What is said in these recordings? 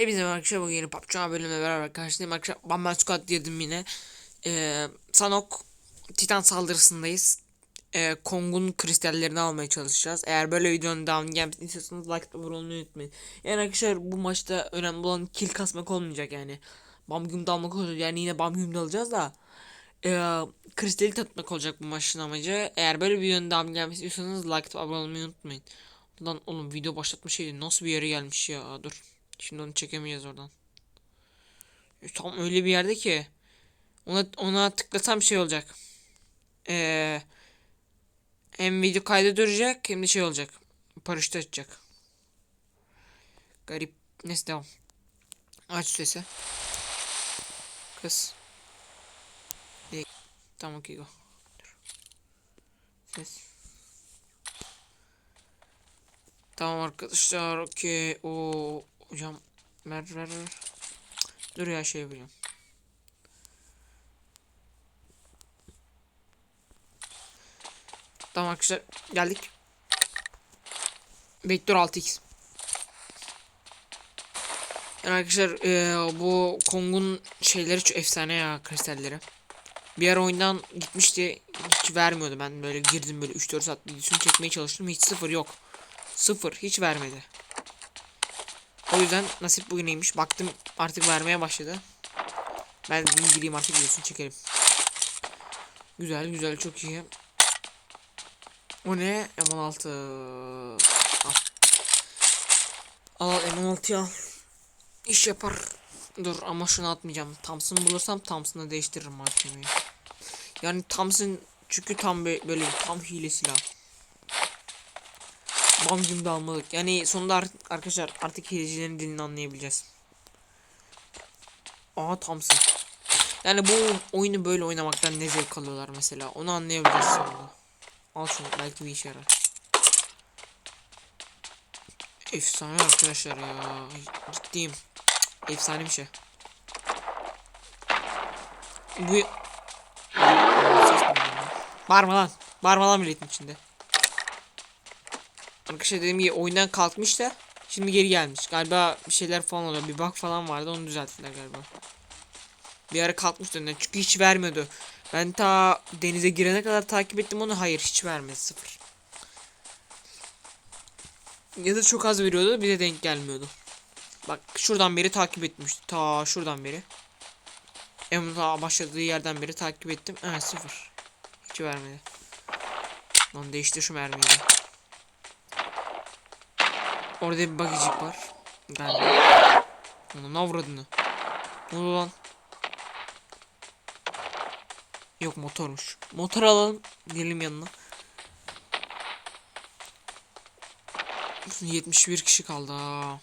Hepinize arkadaşlar bugün yeni PUBG bölümle beraber karşınızdayım arkadaşlar. Ben squad girdim yine. Ee, Sanok Titan saldırısındayız. Ee, Kong'un kristallerini almaya çalışacağız. Eğer böyle videonun devamını gelmesini istiyorsanız like atıp abone olmayı unutmayın. Yani arkadaşlar bu maçta önemli olan kill kasmak olmayacak yani. Bamgüm almak olacak yani yine Bamgüm alacağız da. Ee, kristali tatmak olacak bu maçın amacı. Eğer böyle bir videonun devamını gelmesini istiyorsanız like atıp abone olmayı unutmayın. Lan oğlum video başlatma şeydi nasıl bir yere gelmiş ya dur. Şimdi onu çekemeyeceğiz oradan. E, Tam öyle bir yerde ki. Ona ona tıklasam şey olacak. Ee, hem video kaydı duracak hem de şey olacak. Paraşüt açacak. Garip. Neyse devam. Aç sesi. Kız. İyi. Tamam okey go. Ses. Tamam arkadaşlar okey. O hocam ver ver. Dur ya şey yapacağım. Tamam arkadaşlar geldik. Vektör 6x. Yani arkadaşlar eee, bu Kong'un şeyleri çok efsane ya kristalleri. Bir ara oyundan gitmişti hiç vermiyordu ben böyle girdim böyle 3-4 saat videosunu çekmeye çalıştım hiç sıfır yok. Sıfır hiç vermedi. O yüzden nasip bugüneymiş. Baktım artık vermeye başladı. Ben dedim gireyim artık videosunu çekelim. Güzel güzel çok iyi. O ne? M16. Al. Al al M16'yı al. İş yapar. Dur ama şunu atmayacağım. Thompson bulursam Thompson'ı değiştiririm mahkemeyi. Yani Thompson çünkü tam bö- böyle tam hile silah. Bam gümde almalık. Yani sonunda artık arkadaşlar artık hilecilerin dilini anlayabileceğiz. Aa Thompson. Yani bu oyunu böyle oynamaktan ne zevk alıyorlar mesela. Onu anlayabileceğiz sonunda. Al şunu belki bir işe yarar. Efsane arkadaşlar ya. Ciddiyim. Efsane bir şey. Bu... Bağırma lan. Bağırma lan milletin içinde. Arkadaşlar dediğim gibi oyundan kalkmış da şimdi geri gelmiş. Galiba bir şeyler falan oluyor. Bir bug falan vardı onu düzelttiler galiba. Bir ara kalkmıştı önden çünkü hiç vermiyordu. Ben ta denize girene kadar takip ettim onu. Hayır hiç vermedi sıfır. Ya da çok az veriyordu bize denk gelmiyordu. Bak şuradan beri takip etmişti. Ta şuradan beri. En başladığı yerden beri takip ettim. Evet sıfır. Hiç vermedi. Lan değiştir şu mermiyi. Orada bir bagicik var. Galiba. Onu ne avradını. Ne oldu lan? Yok motormuş. Motor alalım. Gidelim yanına. 71 kişi kaldı ha.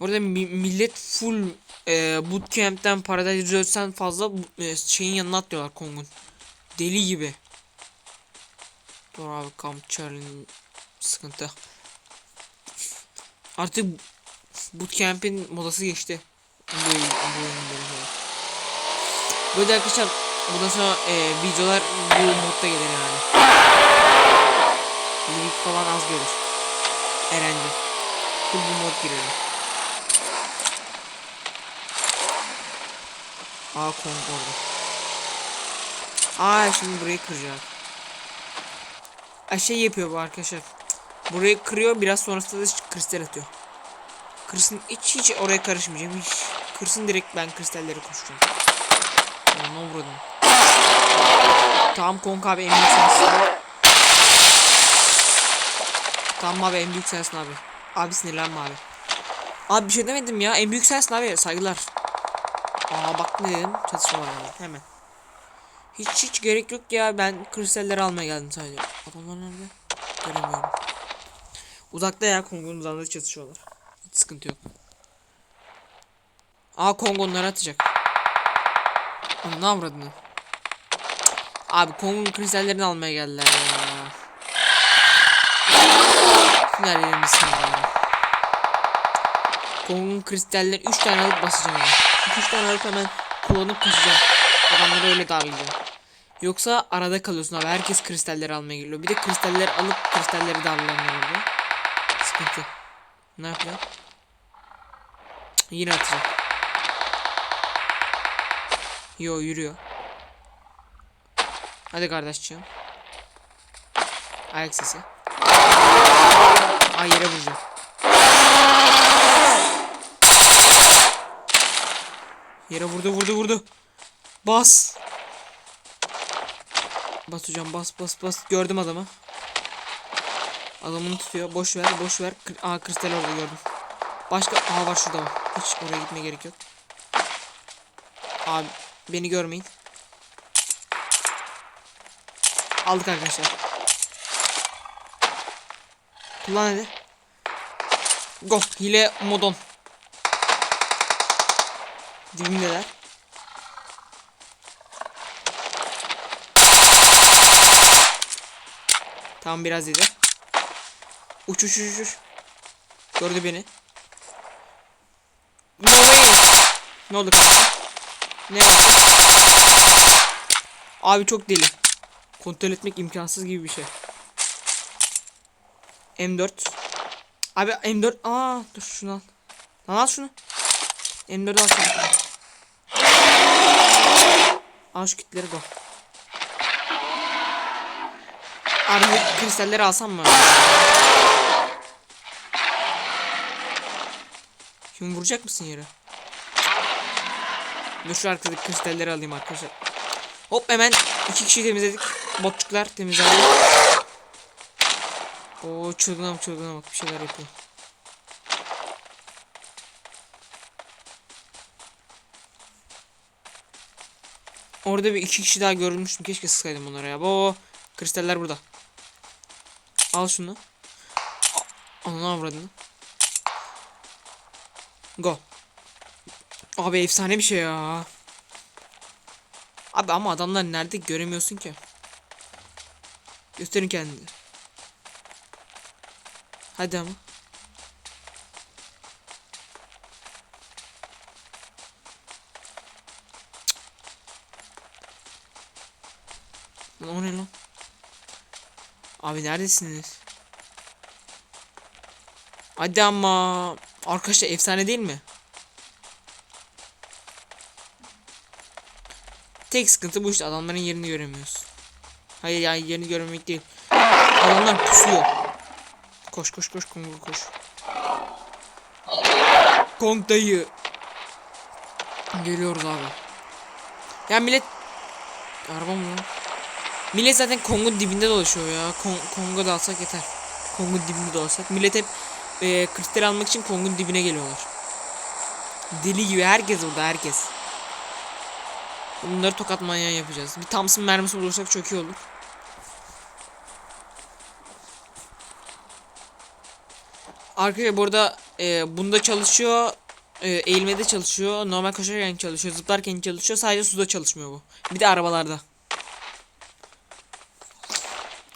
Burada mi- millet full e, bootcamp'ten Paradise Resort'tan fazla e, şeyin yanına atlıyorlar Kong'un. Deli gibi. Dur abi Camp Charlie'nin sıkıntı. Artık bootcamp'in modası geçti. Bu, oyunun böyle arkadaşlar bundan sonra e, videolar bu modda gelir yani. Link falan az gelir. Erenci. Full bu mod girelim. Aa Kong orada. Aa şimdi burayı kıracak. Ay şey yapıyor bu arkadaşlar. Burayı kırıyor biraz sonrasında da kristal atıyor. Kırsın hiç hiç oraya karışmayacağım hiç. Kırsın direkt ben kristalleri koşacağım. Ne vurdum. Tamam Kong abi en büyük sensin. Tamam abi en büyük sensin abi. Abi sinirlenme abi. Abi bir şey demedim ya en büyük sensin abi saygılar. Aa bak ne dedim çatışma var yani hemen. Hiç hiç gerek yok ya ben kristalleri almaya geldim sadece. Adamlar nerede? Göremiyorum. Uzakta ya Kongo'nun çatışıyorlar. Hiç sıkıntı yok. Aa Kongo onları atacak. Onu ne avradını? Abi Kongo'nun kristallerini almaya geldiler ya. Final yerimiz Kongo'nun kristalleri 3 tane alıp basacağım yani. 2-3 tane alıp hemen kullanıp kaçacağım. Adamları öyle darlayacağım. Yoksa arada kalıyorsun abi. Herkes kristalleri almaya geliyor. Bir de kristalleri alıp kristalleri darlayanlar oluyor. Sıkıntı. Ne yapacağım? Cık. Yine atacak. Yo yürüyor. Hadi kardeşciğim. Ayak sesi. Ay yere vuracağım. Yere vurdu vurdu vurdu. Bas. Bas hocam bas bas bas. Gördüm adamı. Adamını tutuyor. Boş ver boş ver. Aa kristal orada gördüm. Başka aa var şurada var. Hiç oraya gitmeye gerek yok. Abi beni görmeyin. Aldık arkadaşlar. Kullan hadi. Go. Hile modon. Dibimdeler. Tamam biraz yedi. Uç uç uç uç. Gördü beni. No way. Ne oldu kanka? Ne yaptı? Abi çok deli. Kontrol etmek imkansız gibi bir şey. M4. Abi M4. Aa dur şunu al. Lan al şunu. M4 al şunu. Al şu kitleri go. Bu kristalleri alsam mı? Şimdi vuracak mısın yere? Dur şu arkadaki kristalleri alayım arkadaşlar. Hop hemen iki kişi temizledik. Botçuklar temizlendi. Oo çılgına bak bak bir şeyler yapıyor. Orada bir iki kişi daha görmüştüm. Keşke sıkaydım onlara ya. Bu kristaller burada. Al şunu. Ananı avradını. Go. Abi efsane bir şey ya. Abi ama adamlar nerede göremiyorsun ki. Gösterin kendini. Hadi ama. O ne lan? Abi neredesiniz? Hadi ama. Arkadaşlar efsane değil mi? Tek sıkıntı bu işte adamların yerini göremiyoruz. Hayır yani yerini görmemek değil. Adamlar pusuyor. Koş koş koş Kong koş. Kong dayı. Geliyoruz abi. Ya millet Araba mı lan? Millet zaten Kong'un dibinde dolaşıyor ya. Kong, Kong'a da alsak yeter. Kong'un dibinde dolaşsak. Millet hep e, kristal almak için Kong'un dibine geliyorlar. Deli gibi herkes burada herkes. Bunları tokat manyağı yapacağız. Bir Thompson mermisi bulursak çok iyi olur. Arkadaşlar burada e, bunda çalışıyor. E, eğilmede çalışıyor. Normal koşarken çalışıyor. Zıplarken çalışıyor. Sadece suda çalışmıyor bu. Bir de arabalarda.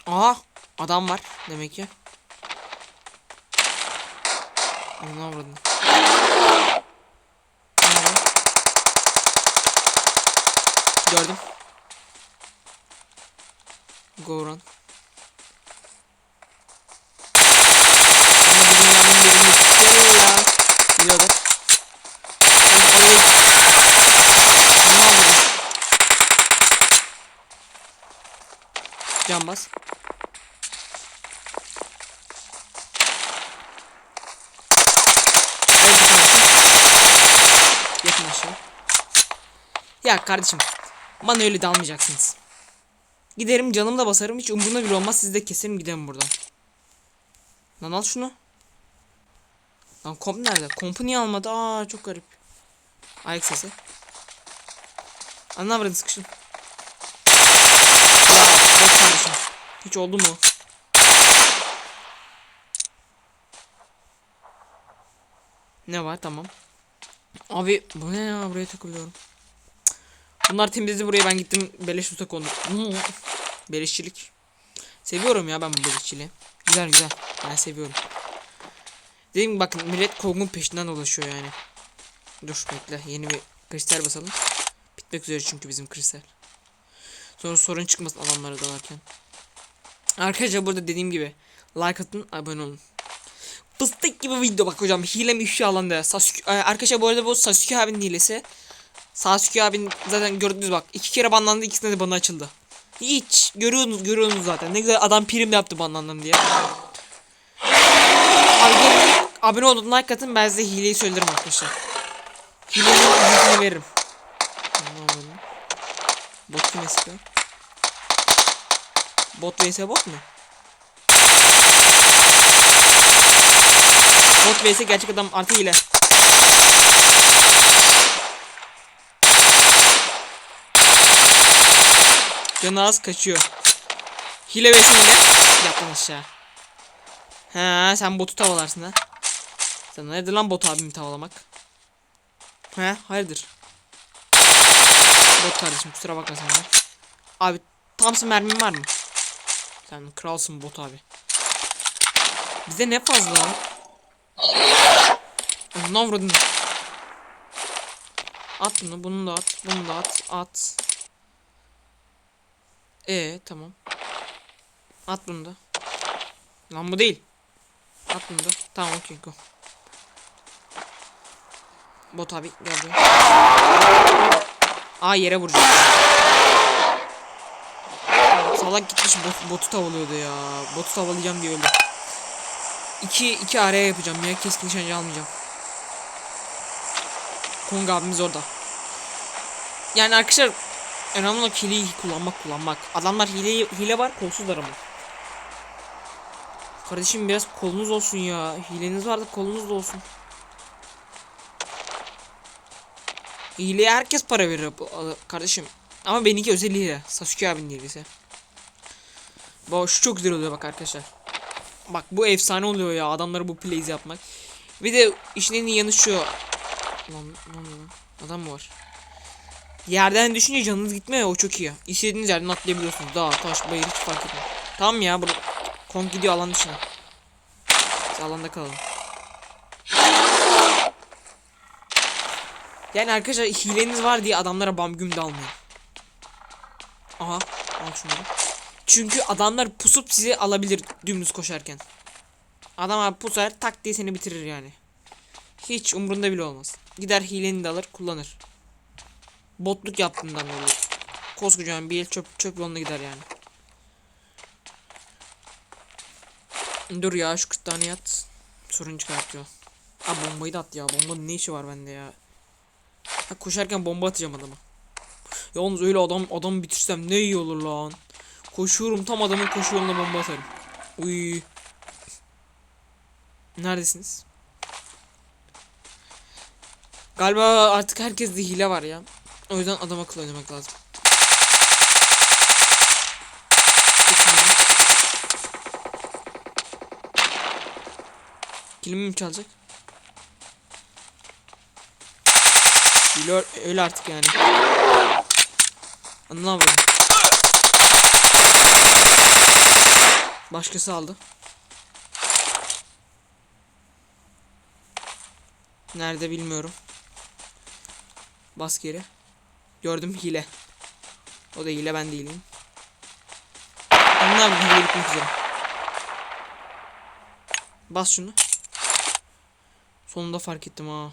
Aha adam var demek ki. Onu avradın. Gördüm. Go run. Ama bu dünyanın yerini tutuyor ya. Oldu? Can bas. Evet kardeşim. Aşağı. Ya kardeşim. Bana öyle dalmayacaksınız. Giderim canım da basarım hiç umurumda bile olmaz siz de keserim giderim buradan. Lan al şunu. Lan komp nerede? Kompu niye almadı? Aa çok garip. Ayak sesi. Anlam avradını sıkıştım. Hiç oldu mu? Ne var tamam. Abi bu ne ya buraya takılıyorum. Bunlar temizledi burayı ben gittim beleş tuta kondum. Hmm. Beleşçilik. Seviyorum ya ben bu beleşçiliği. Güzel güzel. Ben seviyorum. Dediğim gibi bakın millet Kong'un peşinden dolaşıyor yani. Dur bekle yeni bir kristal basalım. Bitmek üzere çünkü bizim kristal. Sonra sorun çıkmasın adamlara dalarken. Arkadaşlar burada dediğim gibi like atın abone olun. Fıstık gibi video bak hocam. Hile mi ifşa alanda. Sasuke, e, arkadaşlar bu arada bu Sasuke abinin hilesi. Sasuke abin zaten gördünüz bak. iki kere banlandı ikisinde de bana açıldı. Hiç görüyorsunuz görüyorsunuz zaten. Ne güzel adam prim yaptı banlandım diye. Abi abone olun like atın ben size hileyi söylerim arkadaşlar. Hilenin linkini veririm. Bot kim eski? Bot vs bot mu? Bot vs gerçek adam artı hile. Canı az kaçıyor. Hile vs hile. Yaptın aşağı. He sen botu tavalarsın ha. Sen nedir lan bot abimi tavalamak? He hayırdır? Bot kardeşim kusura bakma sen. Abi Thompson mermin var mı? Sen kralsın bot abi. Bize ne fazla? Ondan vurdun. At bunu, bunu da at, bunu da at, at. E tamam. At bunu da. Lan bu değil. At bunu da. Tamam okey go. Bot abi gel buraya. Aa yere vuracak. Salak gitmiş bot, botu tavalıyordu ya. Botu tavalayacağım diye öldü. İki, iki araya yapacağım ya. Keskin nişancı almayacağım. Kong abimiz orada. Yani arkadaşlar önemli olan hileyi kullanmak kullanmak. Adamlar hile, hile var kolsuzlar ama. Kardeşim biraz kolunuz olsun ya. Hileniz var da kolunuz da olsun. Hileye herkes para verir bu- kardeşim. Ama benimki özel hile. Sasuke abinin hilesi. Bak şu çok güzel oluyor bak arkadaşlar. Bak bu efsane oluyor ya adamlara bu plays yapmak. Bir de işin en iyi yanı şu. Lan, lan, lan. Adam mı var? Yerden düşünce canınız gitmiyor o çok iyi. İstediğiniz yerden atlayabiliyorsunuz. Dağ, taş, bayır hiç fark etmiyor. Tamam ya bu Kong gidiyor alan dışına. Biz alanda kalalım. Yani arkadaşlar hileniz var diye adamlara bam güm de almayın. Aha al şunu. Çünkü adamlar pusup sizi alabilir dümdüz koşarken. Adam abi pusar tak diye seni bitirir yani. Hiç umurunda bile olmaz. Gider hileni de alır kullanır. Botluk yaptığından dolayı. Koskocaman bir el çöp çöp yoluna gider yani. Dur ya şu 40 tane yat. Sorun çıkartıyor. Ha bombayı da at ya. Bombanın ne işi var bende ya. Ha koşarken bomba atacağım adama. Yalnız öyle adam adam bitirsem ne iyi olur lan. Koşuyorum tam adamın koşu yoluna bomba atarım. Uy. Neredesiniz? Galiba artık herkeste hile var ya. O yüzden adam akıllı oynamak lazım. Kilimi mi çalacak? Hile öyle artık yani. Anlamadım. Başkası aldı. Nerede bilmiyorum. Bas geri. Gördüm hile. O da hile ben değilim. Anlar hile bitmek üzere. Bas şunu. Sonunda fark ettim ha.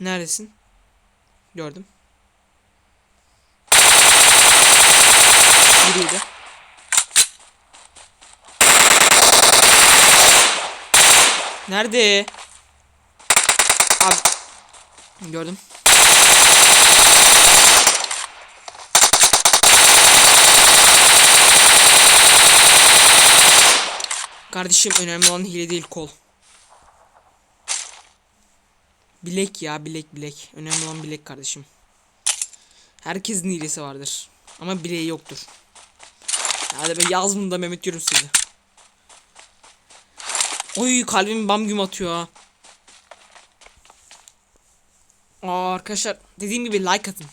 Neredesin? Gördüm. Nerede? Abi. Gördüm. Kardeşim önemli olan hile değil kol. Bilek ya bilek bilek. Önemli olan bilek kardeşim. Herkesin hilesi vardır. Ama bileği yoktur. Hadi be yaz bunu da Mehmet Yürüm sizi. Oy kalbim bam güm atıyor ha. Aa, arkadaşlar dediğim gibi like atın.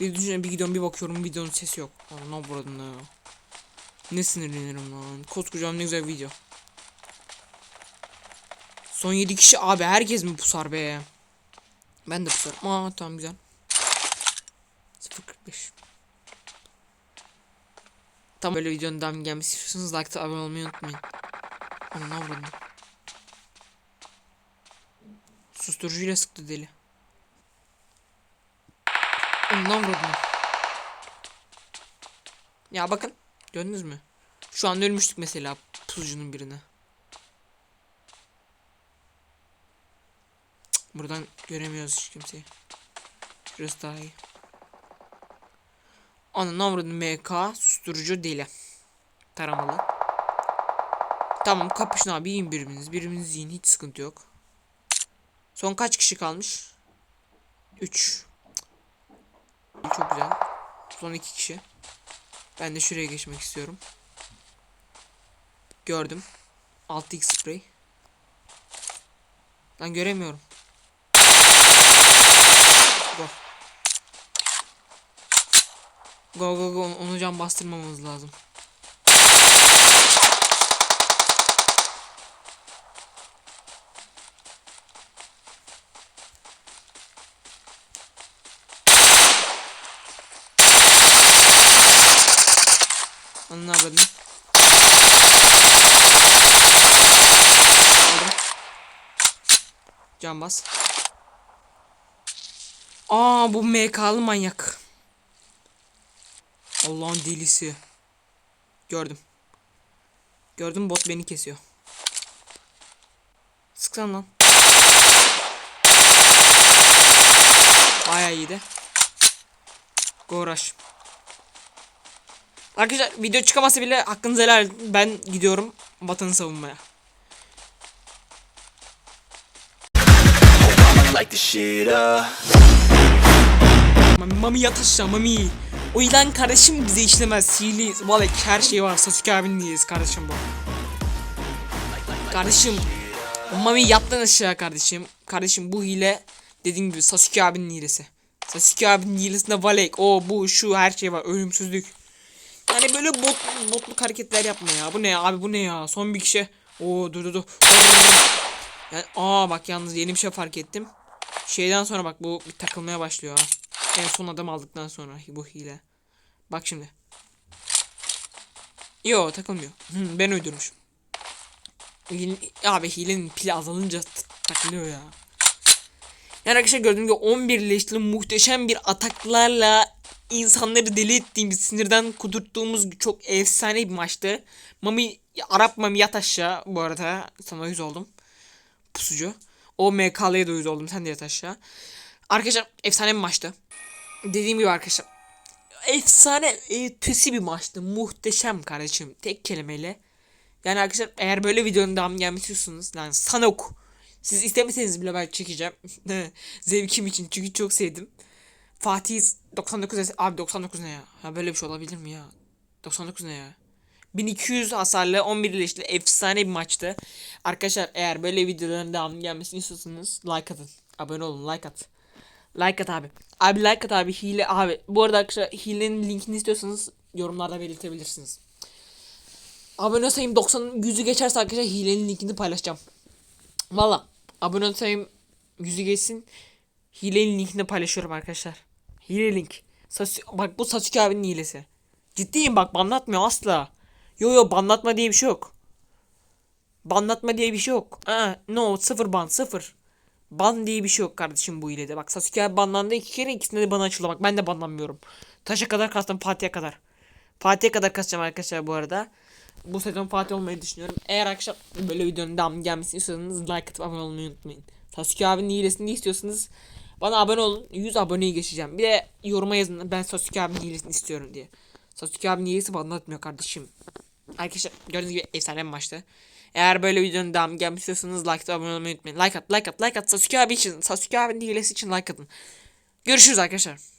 Bir düşünün bir gidiyorum bir bakıyorum videonun sesi yok. Ana buradan ya. Ne sinirlenirim lan. Koskocaman ne güzel video. Son 7 kişi abi herkes mi pusar be? Ben de pusarım. Aa tamam güzel. 0.45 Tam böyle videonun devamı gelmesi istiyorsanız like abone olmayı unutmayın. Onu ne vurdu? Susturucuyla sıktı deli. Onu ne vurdu? Ya bakın. Gördünüz mü? Şu an ölmüştük mesela pusucunun birine. Cık, Buradan göremiyoruz hiç kimseyi. Şurası daha iyi. Avradın MK susturucu deli. Taramalı. Tamam kapışın abi yiyin birbiriniz. Birbiriniz yiyin hiç sıkıntı yok. Son kaç kişi kalmış? 3. Çok güzel. Son 2 kişi. Ben de şuraya geçmek istiyorum. Gördüm. 6x spray. Ben göremiyorum. Go. Go go go onu can bastırmamamız lazım. Anın avradını. Aldım. Can bas. Aa bu MK'lı manyak. Allah'ın delisi. Gördüm. Gördüm bot beni kesiyor. Sıksan lan. Bayağı iyiydi. Go rush. Arkadaşlar video çıkamasa bile hakkınızı helal. Ben gidiyorum vatanı savunmaya. up. Mami, mami yat aşağı mami. O ilan kardeşim bize işlemez. Hili, vallahi her şey var. Sasuke abinin diyeyiz kardeşim bu. Kardeşim. Mami yattın aşağı kardeşim. Kardeşim bu hile dediğim gibi Sasuke abinin hilesi. Sasuke abinin hilesinde Valek, o bu şu her şey var. Ölümsüzlük. Yani böyle bot, botluk hareketler yapma ya. Bu ne ya abi bu ne ya? Son bir kişi. Oo dur dur dur. Yani, aa bak yalnız yeni bir şey fark ettim. Şeyden sonra bak bu bir takılmaya başlıyor ha. En son adam aldıktan sonra bu hile. Bak şimdi. Yo takılmıyor. Hı, ben uydurmuşum. Abi hilenin pili azalınca takılıyor ya. Yani arkadaşlar gördüğüm gibi 11 leşli muhteşem bir ataklarla insanları deli ettiğimiz, sinirden kudurttuğumuz çok efsane bir maçtı. Mami, Arap Mami yat aşağı bu arada. Sana yüz oldum. Pusucu. O MK'lıya da yüz oldum. Sen de yat aşağı. Arkadaşlar efsane bir maçtı. Dediğim gibi arkadaşlar. Efsane ötesi bir maçtı. Muhteşem kardeşim. Tek kelimeyle. Yani arkadaşlar eğer böyle videonun devamı gelmek istiyorsanız yani Sanok siz istemeseniz bile ben çekeceğim. Zevkim için çünkü çok sevdim. Fatih 99 es- abi 99 ne ya? Ya böyle bir şey olabilir mi ya? 99 ne ya? 1200 hasarlı 11 leşli efsane bir maçtı. Arkadaşlar eğer böyle videoların devamı gelmesini istiyorsanız like atın. Abone olun like at. Like at abi. Abi like at abi hile abi. Bu arada arkadaşlar hilenin linkini istiyorsanız yorumlarda belirtebilirsiniz. Abone sayım 90 100'ü geçerse arkadaşlar hilenin linkini paylaşacağım. Valla abone sayım 100'ü geçsin. Hilenin linkini paylaşıyorum arkadaşlar. Hile link. Sas bak bu Sasuke abinin hilesi. Ciddiyim bak banlatmıyor asla. Yo yo banlatma diye bir şey yok. Banlatma diye bir şey yok. Aa, no sıfır ban sıfır. Ban diye bir şey yok kardeşim bu hilede. Bak Sasuke abi banlandı iki kere ikisinde de bana açıldı. Bak ben de banlanmıyorum. Taşa kadar kastım Fatih'e kadar. Fatih'e kadar kasacağım arkadaşlar bu arada. Bu sezon Fatih olmayı düşünüyorum. Eğer akşam böyle videonun devamı gelmesini istiyorsanız like atıp abone olmayı unutmayın. Sasuke abinin hilesini istiyorsanız bana abone olun. 100 aboneyi geçeceğim. Bir de yoruma yazın ben Sasuke abinin hilesini istiyorum diye. Sasuke abinin hilesi bana atmıyor kardeşim. Arkadaşlar gördüğünüz gibi efsane bir maçtı. Eğer böyle videonun devamı gelmek istiyorsanız like abone olmayı unutmayın. Like at, like at, like at. Sasuke abi için, Sasuke abinin hilesi için like atın. Görüşürüz arkadaşlar.